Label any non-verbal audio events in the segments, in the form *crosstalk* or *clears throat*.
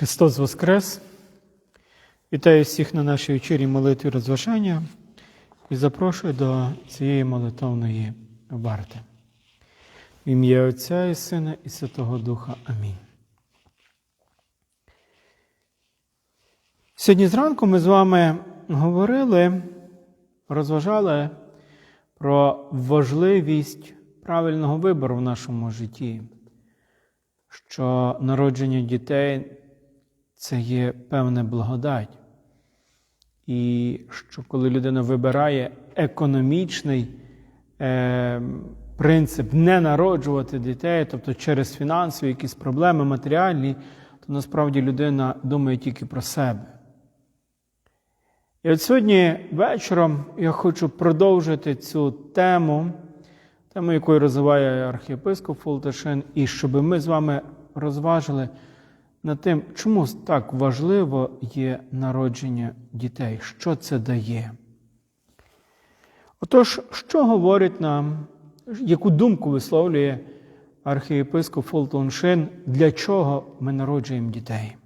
Христос Воскрес! Вітаю всіх на нашій вечірній молитві розважання і запрошую до цієї молитовної варти. В ім'я Отця і Сина і Святого Духа. Амінь. Сьогодні зранку ми з вами говорили, розважали про важливість правильного вибору в нашому житті, що народження дітей це є певна благодать. І що коли людина вибирає економічний е, принцип не народжувати дітей, тобто через фінансові якісь проблеми матеріальні, то насправді людина думає тільки про себе. І от сьогодні вечором я хочу продовжити цю тему, тему, якою розвиває архієпископ Фолташин, і щоб ми з вами розважили над тим, чому так важливо є народження дітей, що це дає. Отож, що говорить нам, яку думку висловлює архієпископ Фолтон Шин, для чого ми народжуємо дітей?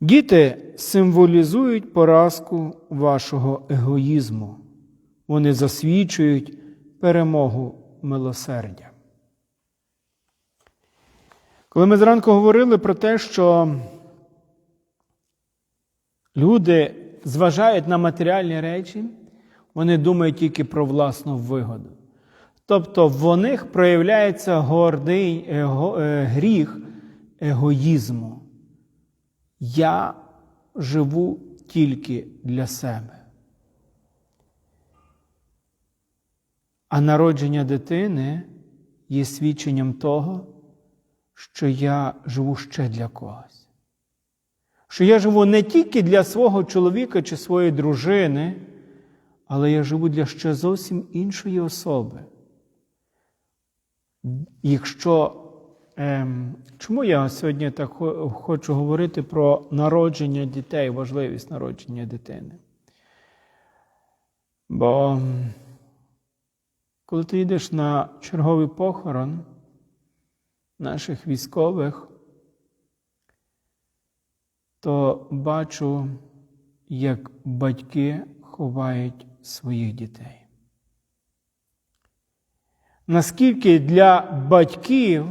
Діти символізують поразку вашого егоїзму. Вони засвідчують перемогу милосердя. Коли ми зранку говорили про те, що люди зважають на матеріальні речі, вони думають тільки про власну вигоду. Тобто в них проявляється гордий его, е, гріх егоїзму. Я живу тільки для себе. А народження дитини є свідченням того, що я живу ще для когось. Що я живу не тільки для свого чоловіка чи своєї дружини, але я живу для ще зовсім іншої особи. Якщо ем, чому я сьогодні так хочу говорити про народження дітей, важливість народження дитини? Бо коли ти йдеш на черговий похорон, наших військових, то бачу, як батьки ховають своїх дітей. Наскільки для батьків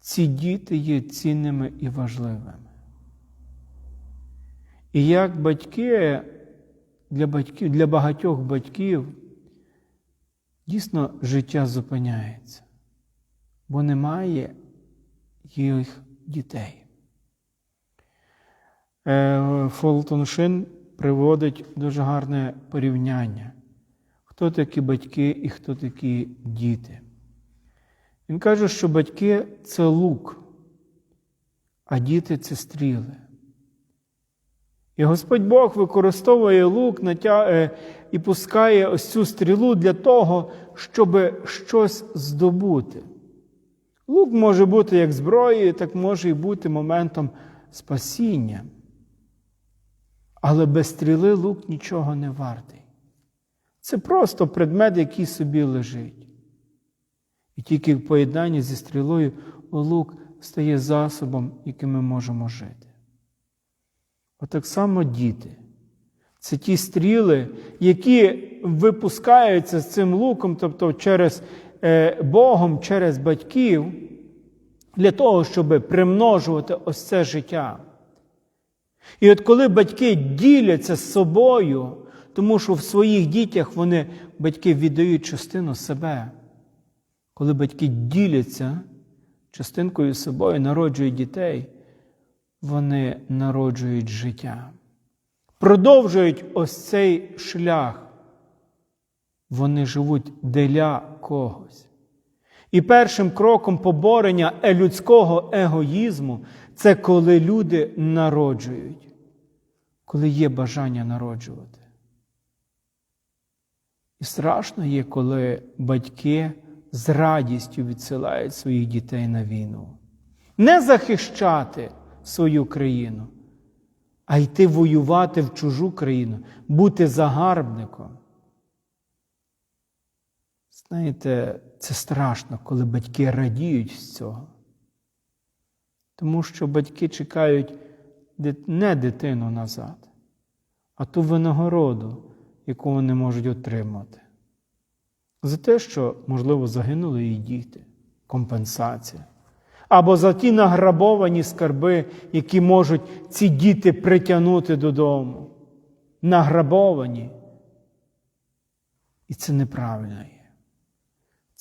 ці діти є цінними і важливими? І як батьки для батьків, для багатьох батьків дійсно життя зупиняється бо немає їх дітей. Е, Фолтон Шин приводить дуже гарне порівняння. Хто такі батьки і хто такі діти. Він каже, що батьки це лук, а діти це стріли. І Господь Бог використовує лук натя... і пускає ось цю стрілу для того, щоб щось здобути. Лук може бути як зброєю, так може і бути моментом спасіння. Але без стріли лук нічого не вартий. Це просто предмет, який собі лежить. І тільки в поєднанні зі стрілою лук стає засобом, яким ми можемо жити. Отак само діти. Це ті стріли, які випускаються з цим луком, тобто через Богом через батьків для того, щоб примножувати ось це життя. І от коли батьки діляться з собою, тому що в своїх дітях вони, батьки віддають частину себе, коли батьки діляться частинкою собою, народжують дітей, вони народжують життя, продовжують ось цей шлях вони живуть для когось. І першим кроком поборення людського егоїзму це коли люди народжують, коли є бажання народжувати. І страшно є, коли батьки з радістю відсилають своїх дітей на війну. Не захищати свою країну, а йти воювати в чужу країну, бути загарбником. Знаєте, це страшно, коли батьки радіють з цього. Тому що батьки чекають не дитину назад, а ту винагороду, яку вони можуть отримати. За те, що, можливо, загинули її діти, компенсація. Або за ті награбовані скарби, які можуть ці діти притягнути додому. Награбовані. І це неправильно.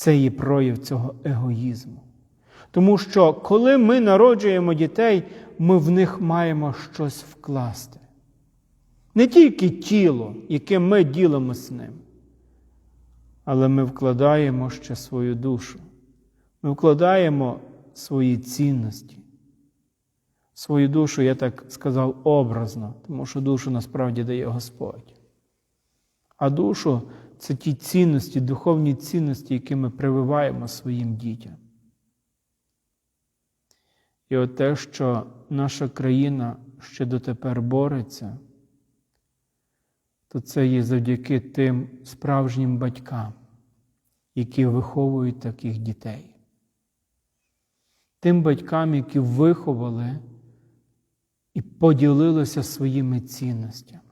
Це є прояв цього егоїзму. Тому що коли ми народжуємо дітей, ми в них маємо щось вкласти. Не тільки тіло, яке ми ділимо з ним, але ми вкладаємо ще свою душу. Ми вкладаємо свої цінності. Свою душу, я так сказав, образно, тому що душу насправді дає Господь. А душу це ті цінності, духовні цінності, які ми прививаємо своїм дітям. І от те, що наша країна ще дотепер бореться, то це є завдяки тим справжнім батькам, які виховують таких дітей. Тим батькам, які виховали і поділилися своїми цінностями.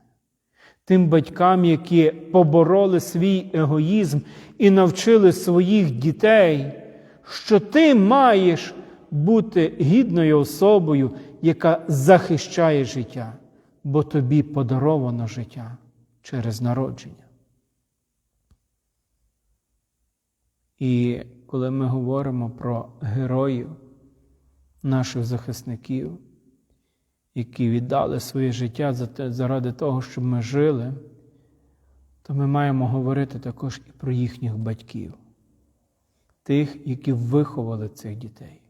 Тим батькам, які побороли свій егоїзм і навчили своїх дітей, що ти маєш бути гідною особою, яка захищає життя, бо тобі подаровано життя через народження. І коли ми говоримо про героїв, наших захисників, які віддали своє життя заради того, щоб ми жили, то ми маємо говорити також і про їхніх батьків, тих, які виховали цих дітей.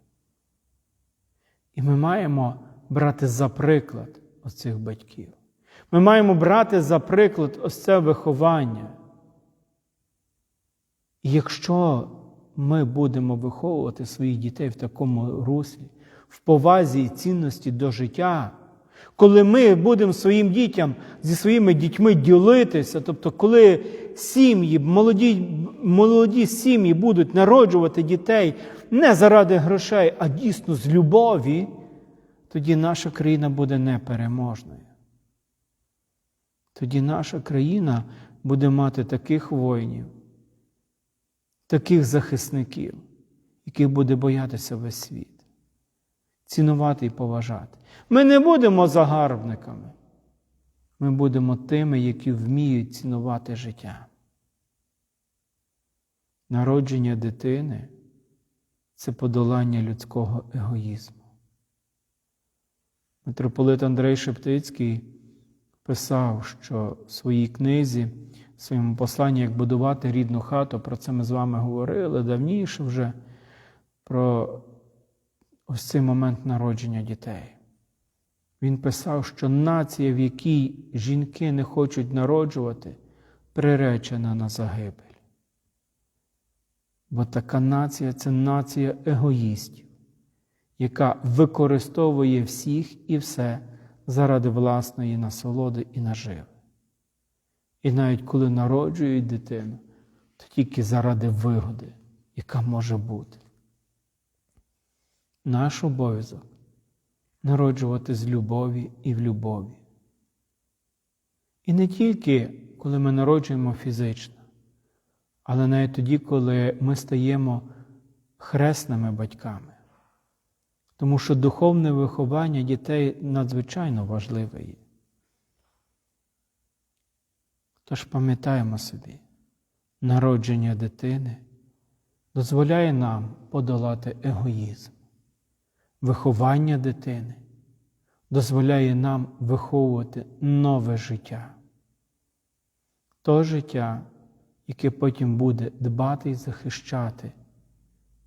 І ми маємо брати за приклад оцих батьків. Ми маємо брати за приклад ось це виховання. І якщо ми будемо виховувати своїх дітей в такому руслі, в повазі і цінності до життя, коли ми будемо своїм дітям зі своїми дітьми ділитися, тобто, коли сім'ї, молоді, молоді сім'ї будуть народжувати дітей не заради грошей, а дійсно з любові, тоді наша країна буде непереможною. Тоді наша країна буде мати таких воїнів, таких захисників, яких буде боятися весь світ, цінувати і поважати. Ми не будемо загарбниками. Ми будемо тими, які вміють цінувати життя. Народження дитини це подолання людського егоїзму. Митрополит Андрей Шептицький писав, що в своїй книзі, в своєму посланні, як будувати рідну хату, про це ми з вами говорили давніше вже, про ось цей момент народження дітей. Він писав, що нація, в якій жінки не хочуть народжувати, приречена на загибель. Бо така нація це нація егоїстів, яка використовує всіх і все заради власної насолоди і наживи. І навіть коли народжують дитину, то тільки заради вигоди, яка може бути. Наш обов'язок народжувати з любові і в любові. І не тільки коли ми народжуємо фізично, але навіть тоді, коли ми стаємо хресними батьками. Тому що духовне виховання дітей надзвичайно важливе є. Тож пам'ятаємо собі, народження дитини дозволяє нам подолати егоїзм. Виховання дитини дозволяє нам виховувати нове життя. То життя, яке потім буде дбати і захищати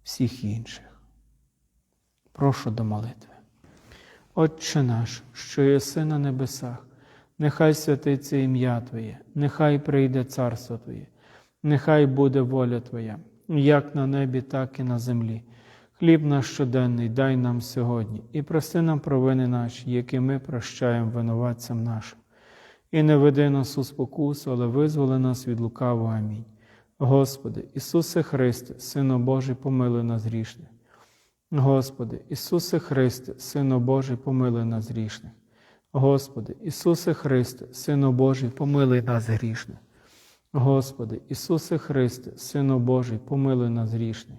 всіх інших. Прошу до молитви. Отче наш, що єси на небесах, нехай святиться ім'я Твоє, нехай прийде царство Твоє, нехай буде воля Твоя, як на небі, так і на землі. Хліб наш щоденний дай нам сьогодні, і прости нам провини наші, які ми прощаємо винуватцям нашим. І не веди нас у спокусу, але визволи нас від лукавого. Амінь. Господи, Ісусе Христе, Сину Божий, помилуй нас грішних. Господи, Ісусе Христе, Сину Божий, помилуй нас грішних. Господи, Ісусе Христе, Сину Божий, помилуй нас грішних. Господи, Ісусе Христе, Сину Божий, помилуй нас грішних.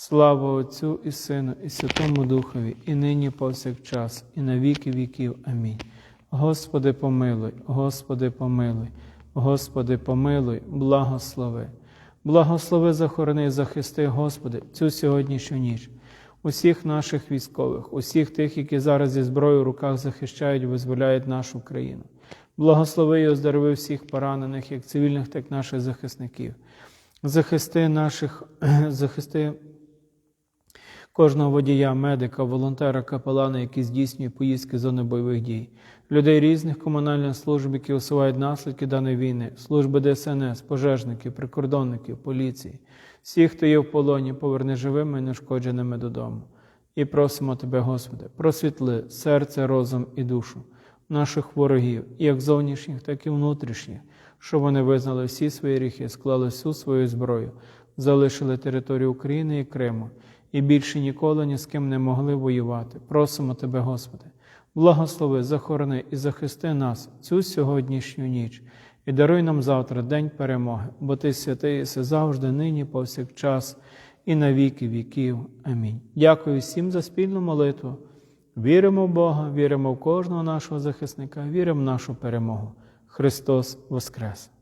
Слава Отцю і Сину, і Святому Духові, і нині повсякчас, і на віки віків. Амінь. Господи, помилуй, Господи, помилуй, Господи, помилуй, благослови. Благослови, захорони, і захисти, Господи, цю сьогоднішню ніч. Усіх наших військових, усіх тих, які зараз зі зброєю в руках захищають, визволяють нашу країну. Благослови і оздорови всіх поранених, як цивільних, так і наших захисників. Захисти наших, *clears throat* захисти кожного водія, медика, волонтера, капелана, які здійснюють поїздки зони бойових дій, людей різних комунальних служб, які усувають наслідки даної війни, служби ДСНС, пожежників, прикордонників, поліції, всіх, хто є в полоні, поверни живими і нешкодженими додому. І просимо Тебе, Господи, просвітли серце, розум і душу наших ворогів, як зовнішніх, так і внутрішніх, щоб вони визнали всі свої гріхи, склали всю свою зброю, залишили територію України і Криму і більше ніколи ні з ким не могли воювати. Просимо Тебе, Господи, благослови, захорони і захисти нас цю сьогоднішню ніч і даруй нам завтра день перемоги, бо Ти святий єси завжди, нині, повсякчас і на віки віків. Амінь. Дякую всім за спільну молитву. Віримо в Бога, віримо в кожного нашого захисника, віримо в нашу перемогу. Христос Воскрес!